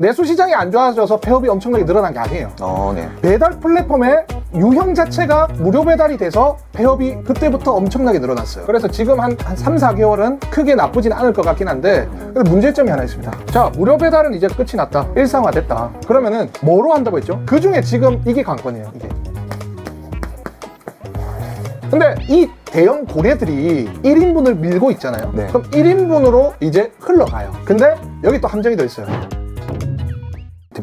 내수 시장이 안 좋아져서 폐업이 엄청나게 늘어난 게 아니에요. 어, 네. 배달 플랫폼의 유형 자체가 무료 배달이 돼서 폐업이 그때부터 엄청나게 늘어났어요. 그래서 지금 한, 한 3, 4개월은 크게 나쁘진 않을 것 같긴 한데 근데 문제점이 하나 있습니다. 자, 무료 배달은 이제 끝이 났다. 일상화됐다. 그러면은 뭐로 한다고 했죠? 그 중에 지금 이게 관건이에요. 이게. 근데 이 대형 고래들이 1인분을 밀고 있잖아요. 네. 그럼 1인분으로 이제 흘러가요. 근데 여기 또 함정이 더 있어요.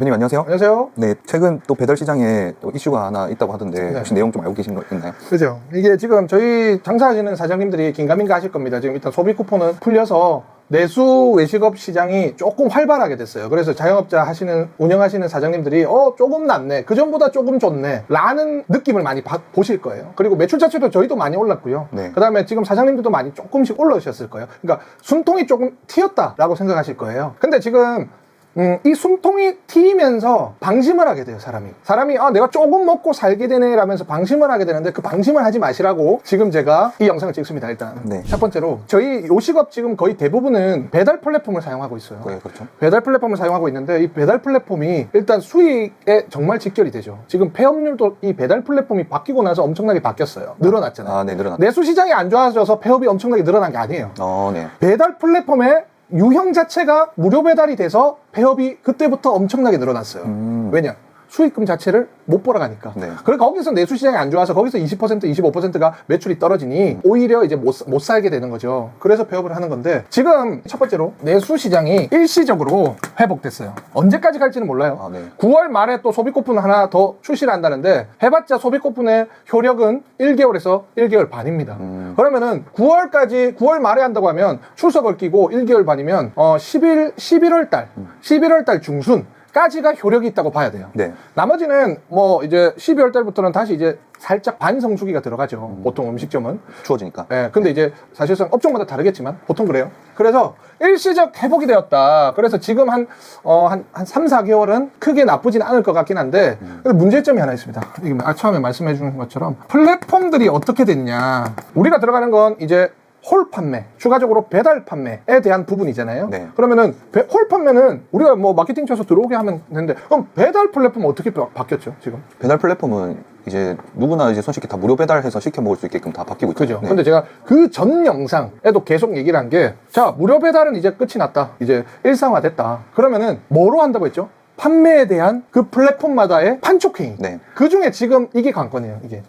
대표님 안녕하세요. 안녕하세요. 네, 최근 또 배달 시장에 또 이슈가 하나 있다고 하던데 네. 혹시 내용 좀 알고 계신 거 있나요? 그죠. 이게 지금 저희 장사하시는 사장님들이 긴가민가 하실 겁니다. 지금 일단 소비 쿠폰은 풀려서 내수 외식업 시장이 조금 활발하게 됐어요. 그래서 자영업자 하시는, 운영하시는 사장님들이, 어, 조금 낫네. 그 전보다 조금 좋네. 라는 느낌을 많이 봐- 보실 거예요. 그리고 매출 자체도 저희도 많이 올랐고요. 네. 그 다음에 지금 사장님들도 많이 조금씩 올라오셨을 거예요. 그러니까 숨통이 조금 튀었다라고 생각하실 거예요. 근데 지금 음, 이 숨통이 튀면서 방심을 하게 돼요, 사람이. 사람이, 아, 내가 조금 먹고 살게 되네, 라면서 방심을 하게 되는데 그 방심을 하지 마시라고 지금 제가 이 영상을 찍습니다, 일단. 네. 첫 번째로, 저희 요식업 지금 거의 대부분은 배달 플랫폼을 사용하고 있어요. 네, 그렇죠. 배달 플랫폼을 사용하고 있는데 이 배달 플랫폼이 일단 수익에 정말 직결이 되죠. 지금 폐업률도 이 배달 플랫폼이 바뀌고 나서 엄청나게 바뀌었어요. 늘어났잖아요. 아, 네, 늘어났. 내수 시장이 안 좋아져서 폐업이 엄청나게 늘어난 게 아니에요. 어, 네. 배달 플랫폼의 유형 자체가 무료 배달이 돼서 폐업이 그때부터 엄청나게 늘어났어요. 음. 왜냐? 수익금 자체를 못 벌어가니까. 네. 그러니까 거기서 내수 시장이 안 좋아서 거기서 20% 25%가 매출이 떨어지니 오히려 이제 못, 못 살게 되는 거죠. 그래서 폐업을 하는 건데 지금 첫 번째로 내수 시장이 일시적으로 회복됐어요. 언제까지 갈지는 몰라요. 아, 네. 9월 말에 또 소비 쿠폰 하나 더 출시를 한다는데 해봤자 소비 쿠폰의 효력은 1개월에서 1개월 반입니다. 음. 그러면은 9월까지 9월 말에 한다고 하면 출석을 끼고 1개월 반이면 어11 11월 달 11월 달 중순 까지가 효력이 있다고 봐야 돼요. 네. 나머지는 뭐 이제 12월 달부터는 다시 이제 살짝 반성수기가 들어가죠. 보통 음식점은. 추워지니까. 예, 근데 이제 사실상 업종마다 다르겠지만 보통 그래요. 그래서 일시적 회복이 되었다. 그래서 지금 한, 어, 한, 한 3, 4개월은 크게 나쁘진 않을 것 같긴 한데, 근데 문제점이 하나 있습니다. 이게 아, 처음에 말씀해 주는 것처럼 플랫폼들이 어떻게 됐냐. 우리가 들어가는 건 이제 홀 판매, 추가적으로 배달 판매에 대한 부분이잖아요. 네. 그러면은 배- 홀 판매는 우리가 뭐 마케팅 쳐서 들어오게 하면 되는데, 그럼 배달 플랫폼 어떻게 바, 바뀌었죠, 지금? 배달 플랫폼은 이제 누구나 이제 손쉽게 다 무료 배달해서 시켜 먹을 수 있게끔 다 바뀌고 있죠. 그죠. 네. 근데 제가 그 전 영상에도 계속 얘기를 한 게, 자, 무료 배달은 이제 끝이 났다. 이제 일상화됐다. 그러면은 뭐로 한다고 했죠? 판매에 대한 그 플랫폼마다의 판촉 행위. 네. 그 중에 지금 이게 관건이에요, 이게.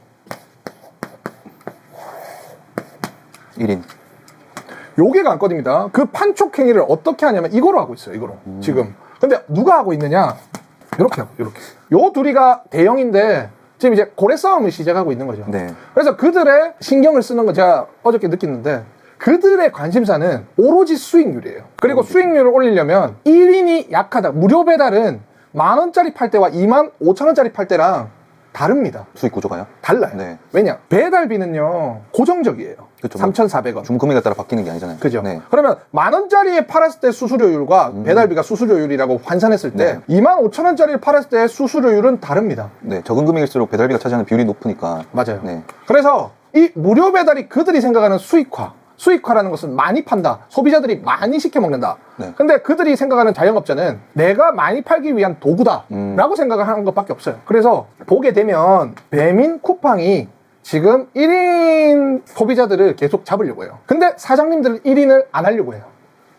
1인. 요게 관건입니다. 그 판촉 행위를 어떻게 하냐면 이거로 하고 있어요, 이거로. 지금. 근데 누가 하고 있느냐? 이렇게 하고, 이렇게. 요 둘이가 대형인데, 지금 이제 고래 싸움을 시작하고 있는 거죠. 네. 그래서 그들의 신경을 쓰는 거 제가 어저께 느꼈는데 그들의 관심사는 오로지 수익률이에요. 그리고 수익률을 올리려면 1인이 약하다. 무료 배달은 만 원짜리 팔 때와 2만 5천 원짜리 팔 때랑 다릅니다. 수익 구조가요? 달라요. 네. 왜냐? 배달비는요 고정적이에요. 그쵸. 3,400원. 중 금액에 따라 바뀌는 게 아니잖아요. 그죠? 네. 그러면 만 원짜리에 팔았을 때 수수료율과 배달비가 수수료율이라고 환산했을 때 네. 2만 5천 원짜리를 팔았을 때 수수료율은 다릅니다. 네. 적은 금액일수록 배달비가 차지하는 비율이 높으니까. 맞아요. 네. 그래서 이 무료 배달이 그들이 생각하는 수익화. 수익화라는 것은 많이 판다. 소비자들이 많이 시켜 먹는다. 네. 근데 그들이 생각하는 자영업자는 내가 많이 팔기 위한 도구다. 음. 라고 생각을 하는 것밖에 없어요. 그래서 보게 되면 배민 쿠팡이 지금 1인 소비자들을 계속 잡으려고 해요. 근데 사장님들은 1인을 안 하려고 해요.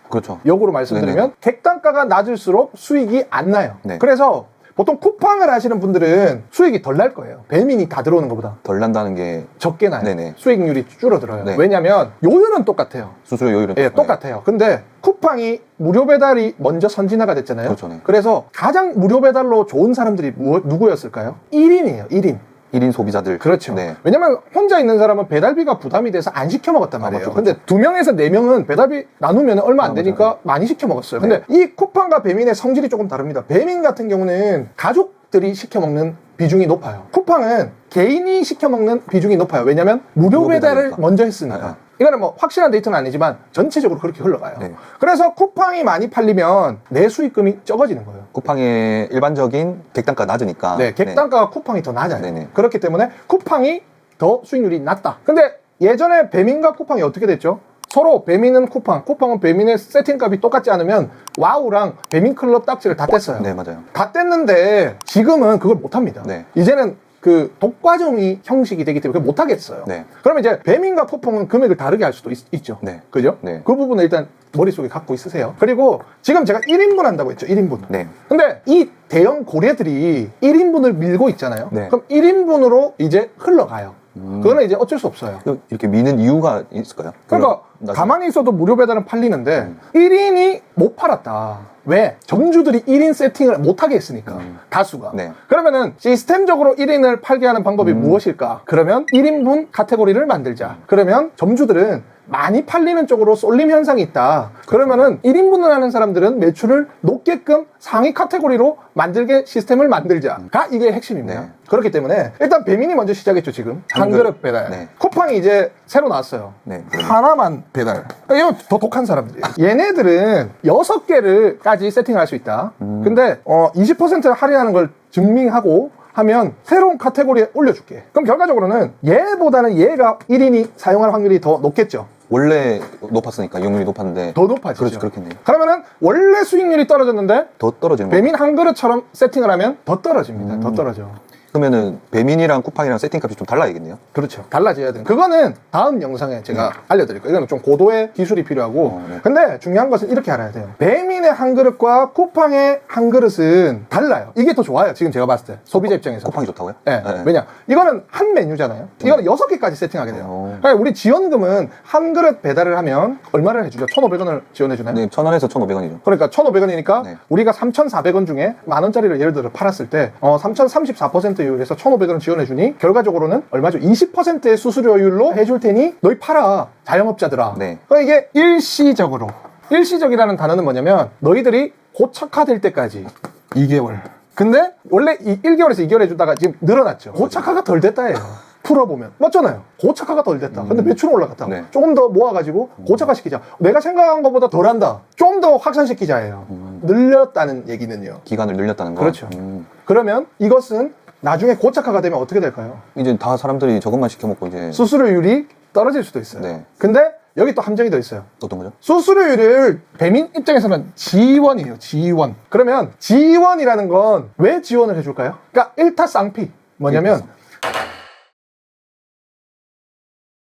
그렇죠. 역으로 말씀드리면 객단가가 낮을수록 수익이 안 나요. 네. 그래서 보통 쿠팡을 하시는 분들은 수익이 덜 날 거예요. 배민이 다 들어오는 것보다. 덜 난다는 게 적게 나요. 네네. 수익률이 줄어들어요. 네. 왜냐면 요율은 똑같아요. 수수료 요율은 예, 똑같아요. 근데 쿠팡이 무료 배달이 먼저 선진화가 됐잖아요. 그렇죠, 네. 그래서 가장 무료 배달로 좋은 사람들이 무- 누구였을까요? 1인이에요. 1인. 1인 소비자들. 그렇죠. 네. 왜냐면 혼자 있는 사람은 배달비가 부담이 돼서 안 시켜 먹었단 아, 말이에요. 맞죠, 근데 두 명에서 네 명은 배달비 나누면 얼마 안 아, 되니까 맞아요. 많이 시켜 먹었어요. 네. 근데 이 쿠팡과 배민의 성질이 조금 다릅니다. 배민 같은 경우는 가족들이 시켜 먹는 비중이 높아요. 쿠팡은 개인이 시켜 먹는 비중이 높아요. 왜냐면 무료 배달을. 먼저 했으니까. 네, 네. 이거는 뭐 확실한 데이터는 아니지만 전체적으로 그렇게 흘러가요. 네. 그래서 쿠팡이 많이 팔리면 내 수익금이 적어지는 거예요. 쿠팡의 일반적인 객단가 낮으니까. 네, 객단가가 쿠팡이 더 낮아요. 네네. 그렇기 때문에 쿠팡이 더 수익률이 낮다. 근데 예전에 배민과 쿠팡이 어떻게 됐죠? 서로 배민은 쿠팡, 쿠팡은 배민의 세팅값이 똑같지 않으면 와우랑 배민 클럽 딱지를 다 뗐어요. 네, 맞아요. 다 뗐는데 지금은 그걸 못 합니다. 네. 이제는 그 독과점이 형식이 되기 때문에 못 하겠어요. 네. 그러면 이제 배민과 쿠팡은 금액을 다르게 할 수도 있, 죠 네. 그죠? 네. 그 부분은 일단 머릿속에 갖고 있으세요. 그리고 지금 제가 1인분 한다고 했죠. 1인분. 네. 근데 이 대형 고래들이 1인분을 밀고 있잖아요. 네. 그럼 1인분으로 이제 흘러가요. 음. 그거는 이제 어쩔 수 없어요. 이렇게 미는 이유가 있을까요? 그러니까 나중에- 가만히 있어도 무료 배달은 팔리는데 음. 1인이 못 팔았다. 왜? 점주들이 1인 세팅을 못하게 했으니까. 음. 다수가. 네. 그러면은 시스템적으로 1인을 팔게 하는 방법이 음. 무엇일까? 그러면 1인분 카테고리를 만들자. 그러면 점주들은 많이 팔리는 쪽으로 쏠림 현상이 있다. 그러면은 1인분을 하는 사람들은 매출을 높게끔 상위 카테고리로 만들게 시스템을 만들자가 이게 핵심입니다. 네. 그렇기 때문에 일단 배민이 먼저 시작했죠, 지금. 한한 그릇. 배달. 네. 쿠팡이 이제 새로 나왔어요. 네. 하나만 배달. 이거 더 독한 사람들이에요. 얘네들은 여섯 개를까지 세팅할 수 있다. 음. 근데 어, 20% 할인하는 걸 증명하고 하면 새로운 카테고리에 올려줄게. 그럼 결과적으로는 얘보다는 얘가 1인이 사용할 확률이 더 높겠죠. 원래 높았으니까 이용률이 높았는데 더 높아지죠. 그렇죠, 그렇겠네요. 그러면은 원래 수익률이 떨어졌는데 더 떨어지는 거예요. 배민 한 그릇처럼 세팅을 하면 더 떨어집니다. 더 음. 떨어져. 그러면은 배민이랑 쿠팡이랑 세팅값이 좀 달라야겠네요. 그렇죠. 달라져야 돼요. 그거는 다음 영상에 제가 알려드릴 거예요. 이거는 좀 고도의 기술이 필요하고. 어, 네. 근데 중요한 것은 이렇게 알아야 돼요. 배민의 한 그릇과 쿠팡의 한 그릇은 달라요. 이게 더 좋아요. 지금 제가 봤을 때. 소비자 입장에서. 쿠팡이 좋다고요? 네. 네. 왜냐? 이거는 한 메뉴잖아요. 이거는 여섯 개까지 세팅하게 돼요. 어. 그러니까 우리 지원금은 한 그릇 배달을 하면 얼마를 해주죠? 1,500원을 지원해주나요? 네, 천 원에서 천 오백 원이죠. 그러니까 1,500원이니까 네. 우리가 3,400원 중에 만 원짜리를 예를 들어 팔았을 때 어, 3,034% 율에서 1,500원을 지원해 주니 결과적으로는 얼마죠? 20%의 수수료율로 해줄 테니 너희 팔아 자영업자들아. 네. 그러니까 이게 일시적으로 일시적이라는 단어는 뭐냐면 너희들이 고착화될 때까지 2개월. 근데 원래 이 1개월에서 2개월 해주다가 지금 늘어났죠. 고착화가 덜 됐다예요. 풀어보면 맞잖아요. 고착화가 덜 됐다. 근데 매출은 올라갔다. 네. 조금 더 모아가지고 고착화 시키자. 내가 생각한 것보다 덜한다. 좀 더 확산시키자예요. 늘렸다는 얘기는요. 기간을 늘렸다는 거. 그렇죠. 음. 그러면 이것은 나중에 고착화가 되면 어떻게 될까요? 이제 다 사람들이 저것만 시켜 먹고 이제 수수료율이 떨어질 수도 있어요. 네. 근데 여기 또 함정이 더 있어요. 어떤 거죠? 수수료율을 배민 입장에서는 지원이에요. 지원. 그러면 지원이라는 건 왜 지원을 해줄까요? 그러니까 일타 쌍피. 뭐냐면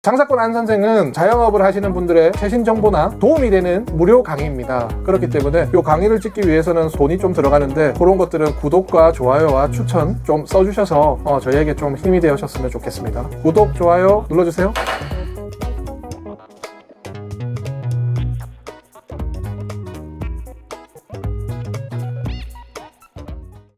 장사꾼 안 선생은 자영업을 하시는 분들의 최신 정보나 도움이 되는 무료 강의입니다. 그렇기 때문에 이 강의를 찍기 위해서는 돈이 좀 들어가는데 그런 것들은 구독과 좋아요와 추천 좀 써주셔서 어, 저희에게 좀 힘이 되셨으면 좋겠습니다. 구독, 좋아요 눌러주세요.